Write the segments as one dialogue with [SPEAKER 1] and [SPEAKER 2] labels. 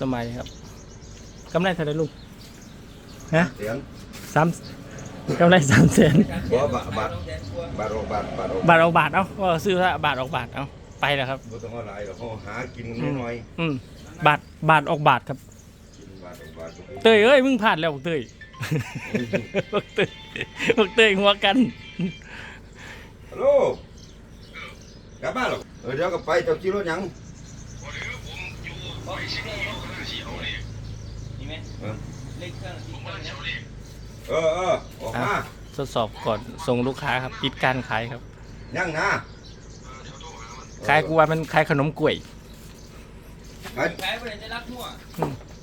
[SPEAKER 1] สมัยครับกำไรเท่าไหรลุงฮะ
[SPEAKER 2] เสียง
[SPEAKER 1] สามกำไรสามแสน
[SPEAKER 2] บ่บาทบาทบาทออกบาทบาทออก
[SPEAKER 1] บาทออกบาทเอาว่าซื้อละบาทออกบาทเอาไปแล้วครับ
[SPEAKER 2] บ่ต้องเอาหลายหรอกเขาหากินน้อย
[SPEAKER 1] อืมบาทบาทออกบาทครับ
[SPEAKER 2] ๆกินบาทออกบาท
[SPEAKER 1] เตยเอ้ยมึงพลาดแล้วบอกเตยบอกเตยบอกเตยหัวกัน
[SPEAKER 2] ฮัลโหลกลับบ้านหรอเออเดี๋ยวก็ไปเจ้าขี่รถหยัง
[SPEAKER 3] มีไหม
[SPEAKER 2] เออ
[SPEAKER 3] เลขเครื่องที่เครื่องเนี่ย
[SPEAKER 2] เออเออออกมา
[SPEAKER 1] ทดสอบก่อนส่งลูกค้าครับปิดการขายครับ
[SPEAKER 2] ยังนะ
[SPEAKER 1] ขายกูว่ามันขายขนมกล้วย
[SPEAKER 2] ไป
[SPEAKER 3] ขายไปเลยจะรักมั่ว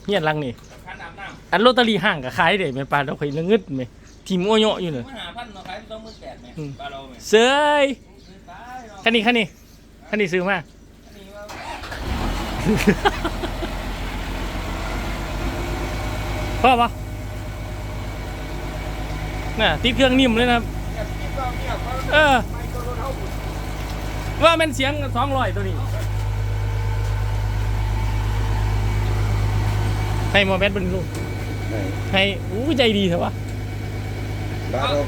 [SPEAKER 1] เฮียนลังนี่
[SPEAKER 3] ขันอาบน้
[SPEAKER 1] อันลอตเตอรี่ห้างก็ขายได้แม่ปลาเราเคยละงึดไหมทีมโอโยอยู่ำเนี่ย
[SPEAKER 3] มาหาพันเนาะขายต้องมือแตกไหมปลาเราไหม
[SPEAKER 1] เซย
[SPEAKER 3] ซื้อไปเนาะ
[SPEAKER 1] คันนี้คันนี้คันนี้ซื้อมา
[SPEAKER 3] อันนี้ว่า
[SPEAKER 1] พ่อปะน่ะติดเครื่องนิ่มเลยนะครับ
[SPEAKER 3] แบบที่เราเนี่ยเขา
[SPEAKER 1] เออ
[SPEAKER 3] ไม่ก็รถเท่าบุญ
[SPEAKER 1] ว่ามันเสียงสองร้อยตัวนี้ให้หมอแบทเป็นลูก
[SPEAKER 2] ไหน
[SPEAKER 1] ให้อู้ใจดีเถอะวะ
[SPEAKER 2] บาทออก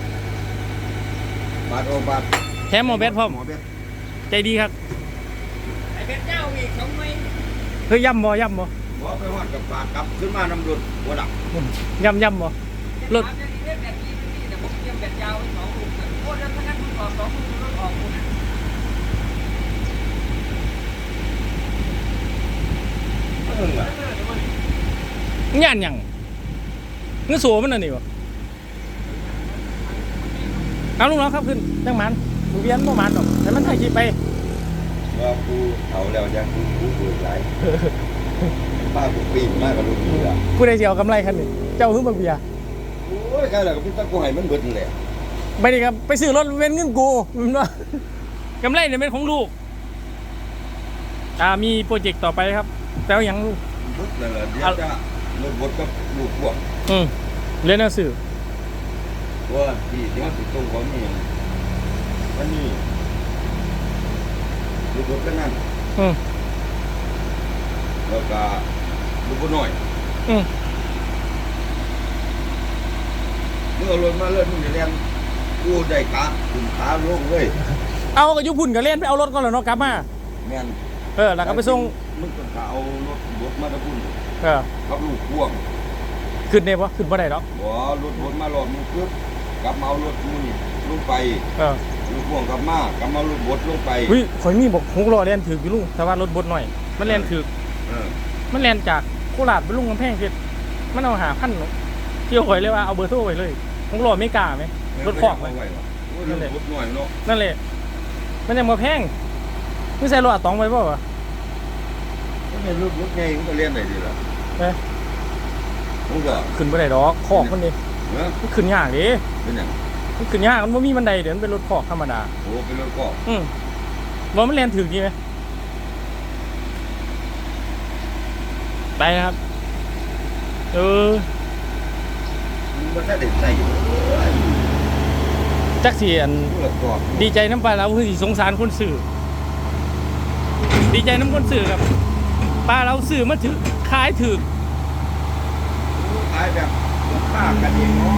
[SPEAKER 2] บาทออกบาท
[SPEAKER 1] แถมหมอแบทพร้อม
[SPEAKER 2] หมอแบท
[SPEAKER 1] ใจดีครับ
[SPEAKER 3] ไอ้เบ็ดเจ้าอีกสองไม้
[SPEAKER 1] เฮ้ยย่ำบ่ย่ำบ่
[SPEAKER 2] หมอไปฮอดกับบาทกลับขึ้นมานำรถหัวดับ
[SPEAKER 1] ย่ำย่ำบ่รถ
[SPEAKER 3] ถามเนี่ยนี่เบ็ดแบบนี้นี่แต่ผมเตรียมเบ็ดยาวไว้สองลูกโอ้แล้วถ้างั้นคุณออกสองลูกรถออกคุณ
[SPEAKER 2] เออ
[SPEAKER 1] ย่านหยังเงื่อสัวมันน่ะนี่บ่เอาลูกน้องครับขึ้นจังหมันกูเวียนบ่หมันดอกแต่มันถ่ายคลิปไป
[SPEAKER 2] ว่ากูเอาแล้วยังกูกูเบื่อหลายป้ากูปีนมากกับลูกเรือ
[SPEAKER 1] ผู้ใดสิเอากำไรคันนี้เจ้าคือบักเบียร์
[SPEAKER 2] โอ้ยใครล่ะก็พี่ตะกูให้มันเบิดนั่นแหละ
[SPEAKER 1] ไม่ได้ครับไปซื้อรถเว้นเงินกูมันว่ากำไรเนี่ยเป็นของลูกอ่ามีโปรเจกต์ต่อไปครับแต่ว่ายังลูก
[SPEAKER 2] เบิดนั่นแหละเดี๋ยวจะรถบดกับลูกพวก
[SPEAKER 1] อืมเรียนหนังสือ
[SPEAKER 2] ว่าที่ที่มันติดตรงของนี่มันนี่ ลูกบดก็นั่น
[SPEAKER 1] อืม
[SPEAKER 2] แล้วก็ลูกบดน้อย
[SPEAKER 1] อืม
[SPEAKER 2] เมื่อรถมาเลื่อนมึงจะเรียนกูได้กาถึงขาลงเลย
[SPEAKER 1] เอากระยุพุ่นกับเล่นไปเอารถก่อนแล้วเนาะกลับมา
[SPEAKER 2] แม่น
[SPEAKER 1] เออแล้วก็ไปส่ง
[SPEAKER 2] มึงก็เอารถบดมาตะพุ่น
[SPEAKER 1] เออ
[SPEAKER 2] กับลูกพ่วง
[SPEAKER 1] ขึ้นได้ปะขึ้นบ่ได้หรอก
[SPEAKER 2] บ่รถบดมารอบมึงปึ๊บกลับมาเอารถมึงนี่ลงไป
[SPEAKER 1] เออ
[SPEAKER 2] ลูกพ่วงกลับมากลับมารถบดลงไป
[SPEAKER 1] วิข่อยมีบอกหกล้อเล่นถืออยู่ลุงแต่ว่ารถบดหน่อย มันเล่นถือ
[SPEAKER 2] เออมัน
[SPEAKER 1] มันเล่นจากโคราชไปลุงกำแพงเพชรมันเอาหาพันเนาะเที่ยวข่อยเลยว่าเอาเบอร์โทรไว้เลยหกล้อไม่กล้าไหมรถขอก
[SPEAKER 2] ไว้
[SPEAKER 1] ไว้
[SPEAKER 2] ไว้วะโอ้ยรถบดหน่อยเนาะ
[SPEAKER 1] นั่นแหละมันยังมาแพงไม่ใช่รถอะตองไว้ป่าวะ
[SPEAKER 2] มันเป็นรถรถไงมันก็เรียนได้ดีล่ะ
[SPEAKER 1] เอ๊ะ
[SPEAKER 2] มันก็
[SPEAKER 1] ขึ้นบ่ได้ดอกขอกมันดิ
[SPEAKER 2] เนาะ
[SPEAKER 1] มันขึ้นยากดิ
[SPEAKER 2] เป็นหยัง
[SPEAKER 1] มันขึ้นยากมันบ่มีบันไดเดี๋ยวมันเป็นรถขอกธรรมดา
[SPEAKER 2] โอ้เป็นรถก็
[SPEAKER 1] อืมว่ามันเรียนถึงดีไหมไปนะครับ เออ
[SPEAKER 2] มันถ้าเด็กใส่อยู่
[SPEAKER 1] จักสีอัน
[SPEAKER 2] ผู้ละกอบ
[SPEAKER 1] ดีใจน้ำปลาเราคือสิสงสารคนสื่อ ดีใจน้ำคนสื่อครับปลาเราสื่อมาถือขายถือ
[SPEAKER 2] ขายแบบ ค่ากันเองเนาะ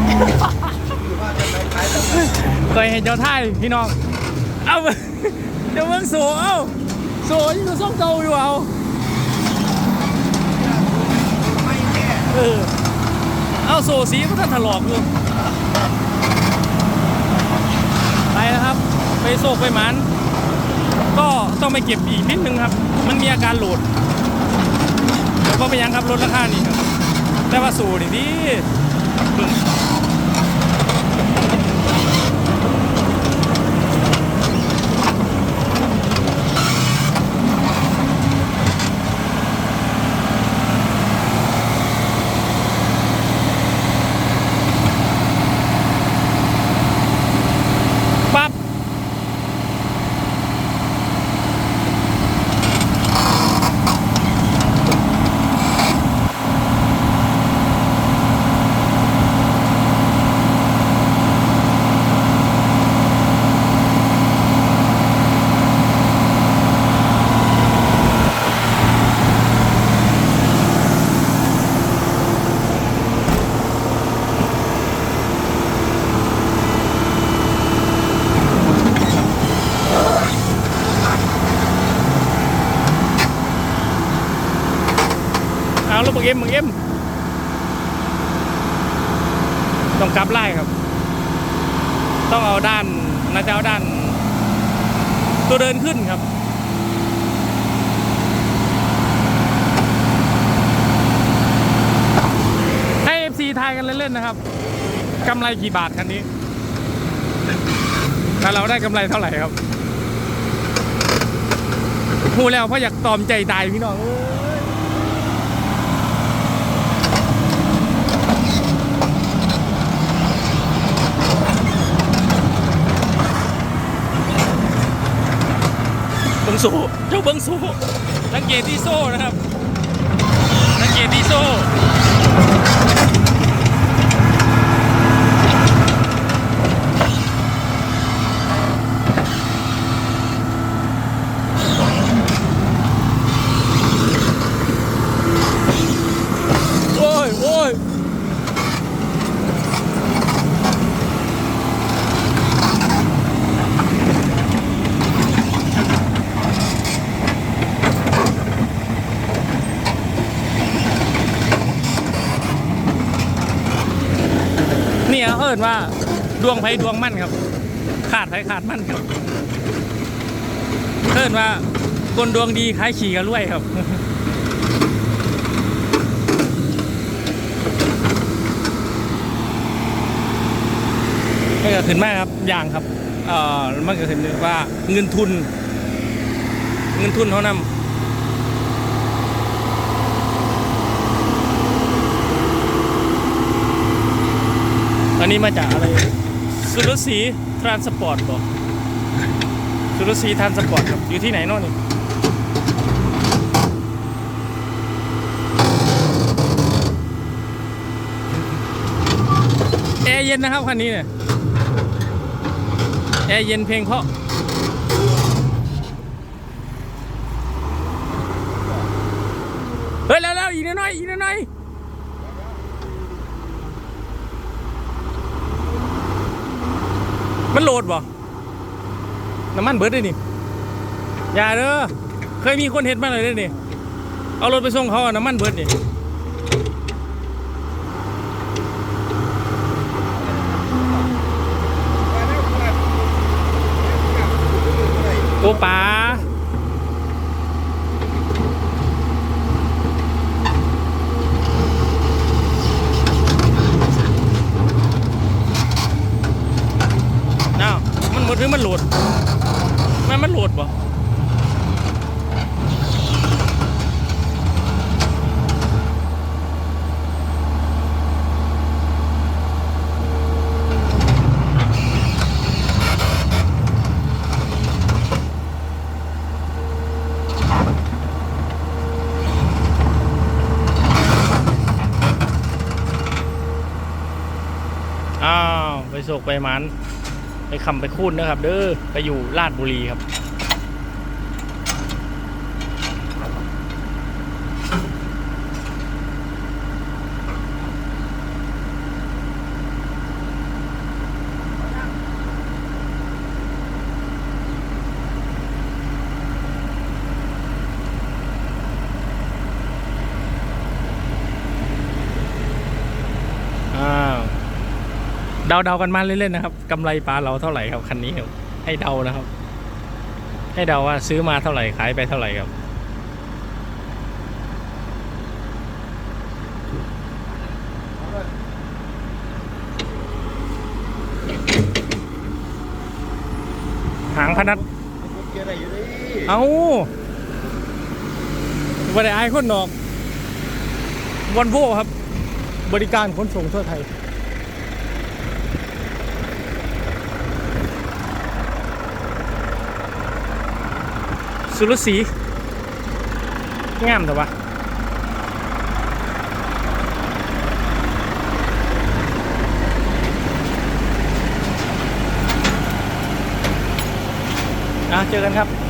[SPEAKER 2] คือว่าจะไปขายแล้วกัน
[SPEAKER 1] เคยเห็นเจ้าท่ายพี่น้อง เอาเดี๋ยวเมืองโสเอาโสอยู่ส่งเก่าอยู่เอา
[SPEAKER 2] ไม่แน่
[SPEAKER 1] เออเอาโซสีมันท่านถลอกอยู่ไปนะครับ ไปโศกไปหมันก็ต้องไปเก็บอีกนิดนึงครับ มันมีอาการโหลดแล้วก็ไปยังครับลดราคานี่ครับ แต่ว่าสูดิพี่ เอาลูกบักเอ็มบักเอ็มต้องกลับไล่ครับ ต้องเอาด้านน่าจะเอาด้าน ตัวเดินขึ้นครับให้ FC ทายกันเล่นๆนะครับกำไรกี่บาทคันนี้แต่เราได้กำไรเท่าไหร่ครับพูดแล้วเพราะอยากตอมใจตายพี่น้องเอ้ยเบิ้ง สูเจ้าเบิ้งสูสังเกตที่โซ่นะครับสังเกตที่โซ่ โอ้ยโอ้ย นี่เขาเอิ้นว่าดวงไผดวงมั่นครับ ขาดไผขาดมั่นครับเอิ้นว่าคนดวงดีคล้ายขี่กันรวยครับมันก็ขึ้นมากครับอย่างครับ เอ่อมันก็ขึ้นว่าเงินทุน เงินทุนเขานำ อันนี้มาจากอะไรสุรศรีทรานสปอร์ตบอกสุรศรีทรานสปอร์ตครับ อยู่ที่ไหนนอกนี่แอร์เย็นนะครับคันนี้เนี่ยแอร์เย็นเพลงเพราะเฮ้ยแล้วแล้วอีกนิดหน่อยอีกนิดหน่อย มันโหลดบ่น้ำมันเบิดเลยนี่อย่าเด้อเคยมีคนเห็นมาเลยเด้อนี่เอารถไปส่งเขาอะน้ำมันเบิดนี่ โอป๋าน้าว มันหมดหรือมันโหลดมันมันโหลดบ่อ้าว ไปโศกไปมัน ไปคำไปคูนนะครับ เด้อไปอยู่ลาดบุรีครับ เดาๆกันมาเล่นๆนะครับกำไรปลาเราเท่าไหร่ครับคันนี้ครับให้เดานะครับ ให้เดาว่าซื้อมาเท่าไหร่ขายไปเท่าไหร่ครับหางพนัด
[SPEAKER 2] เอะไรอยู่ดิ
[SPEAKER 1] เอาบริอคนนอกวันโวครับ บริการขนส่งทั่วไทย สุรสีงามแต่ว่าอะเจอกันครับ